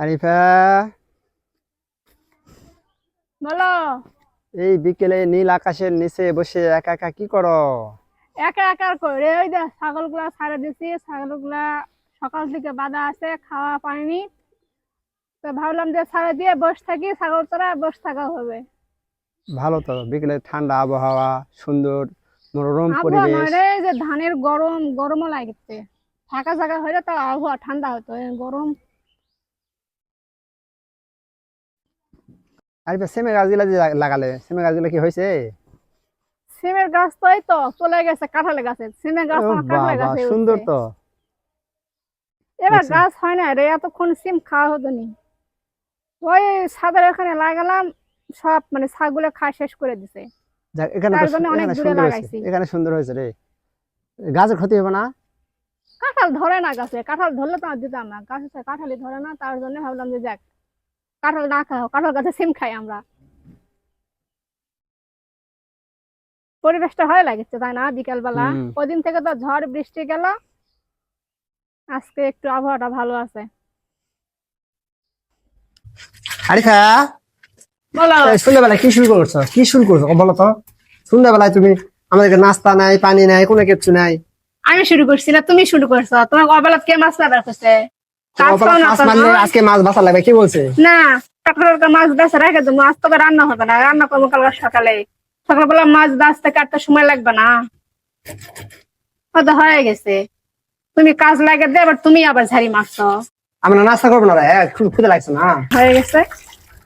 আরিফা। বলো। এই বিকেলে নীল আকাশের নিচে বসে একা একা কি করো? একা একা করে ওই যে ছাগলগুলা ছাড়ে দিছি ছাগলগুলা সকাল থেকে বাঁধা আছে খাওয়া পায়নি। তো ভাবলাম যে ছাড়ে দিয়ে বসে থাকি ছাগল চড়া বসে থাকা হবে। ভালো তো বিকেলে ঠান্ডা আবহাওয়া সুন্দর মনোরম পরিবেশ। যে ধানের গরম গরমও লাগছে। ফাঁকা জায়গা হলে তো আবহাওয়া ঠান্ডা হতো গরম আরিফা সেমে গাছগুলা যে লাগালে সেমে গাছগুলা কি হয়েছে? সিমের গাছ তো এই তো চলে গেছে কাঁঠালে গাছে। সিমের গাছ গাছে সুন্দর তো। এবার। গাছ হয় না রে এতক্ষণ সিম খাওয়া হতো নি। ওই এখানে লাগালাম সব মানে ছাগলে খাওয়া শেষ করে দিছে। এখানে তার জন্য অনেক দূরে লাগাইছি। এখানে সুন্দর হয়েছে রে। গাছের ক্ষতি হবে না? কাঁঠাল ধরে না গাছে কাঁঠাল ধরলে তো আর দিতাম না। গাছে কাঁঠালই ধরে না তার জন্য ভাবলাম যে যাক কাঁঠাল না খাও কাঁঠাল গাছে সিম খাই আমরা। পরিবেশটা ভালো লাগছে তাই না? বিকেল বেলা হুম। ওদিন থেকে তো ঝড় বৃষ্টি গেল। আজকে একটু আবহাওয়াটা ভালো আছে। আরিফা বলো। এই কি শুরু করছ? কি শুরু করছ? বলো তো। সন্ধ্যাবেলায় তুমি আমাদেরকে নাস্তা নাই পানি নাই কোনো কিছু নাই। আমি শুরু করছি না তুমি শুরু করছ। তোমার অবেলা কে মাছ করছে? আজকে মাছ বাঁচা লাগবে কি বলছে? না টাকাটা মাছ বেচা রেখে দেবো আজ তবে রান্না হবে না রান্না করব কালকে সকালে। সকালবেলা মাছ বাঁচতে কাটতে সময় লাগবে না। হয়তো হয়ে গেছে। তুমি কাজ লাগে দে এবার তুমি আবার ঝাড়ি মারছো। আমরা নাস্তা করব না রে খুব ক্ষুদে লাগছে না। হয়ে গেছে।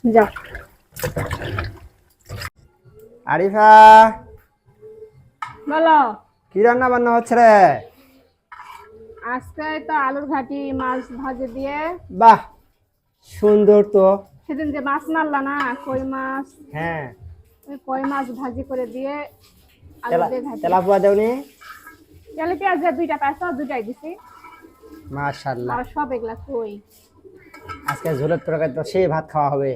যাও। আরিফা! বলো। কি রান্না বান্না হচ্ছে রে? আজকে তো আলুর ঘাটি মাছ ভাজি দিয়ে। বাহ সুন্দর তো। সেদিন যে মাছ মারলা না কই মাছ? হ্যাঁ। ওই কই মাছ ভাজি করে দিয়ে আলু দিয়ে ঘাটি। তেলাপুয়া দেওনি? তেলে পেঁয়াজ দিয়ে দুইটা পাইছো দুইটাই দিছি। মাশাল্লাহ। আর সব এগুলা কই? আজকে ঝোলের তরকারি তো সেই ভাত খাওয়া হবে।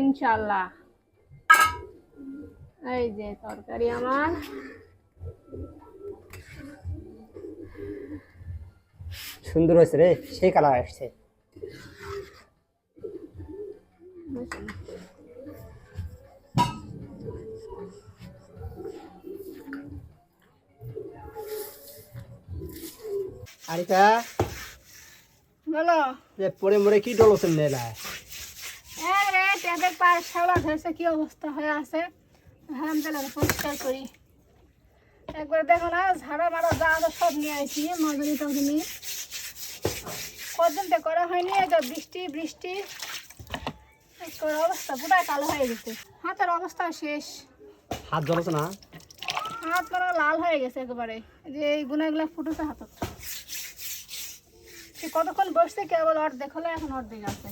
ইনশাল্লাহ এই যে তরকারি আমার। সুন্দর হয়েছে রে সেই কালার আসছে। বলো। যে পরে মরে কি ডলছেন নেলা এই রে ধরেছে কি অবস্থা হয়ে আছে? হারাম পরিষ্কার করি। একবার দেখো না ঝাড়া মারা যা সব নিয়ে আইছি মজুরি কদিন তো করা হয়নি এই বৃষ্টি বৃষ্টি। অবস্থা পুরো কালো হয়ে গেছে। হাতের অবস্থা শেষ। হাত জ্বলছে না? হাত পুরো লাল হয়ে গেছে একেবারে। যে এই গুণাগুলো ফুটেছে হাতত। সে কতক্ষণ বসছে কেবল অর্ধেক হলে এখন অর্ধেক আছে।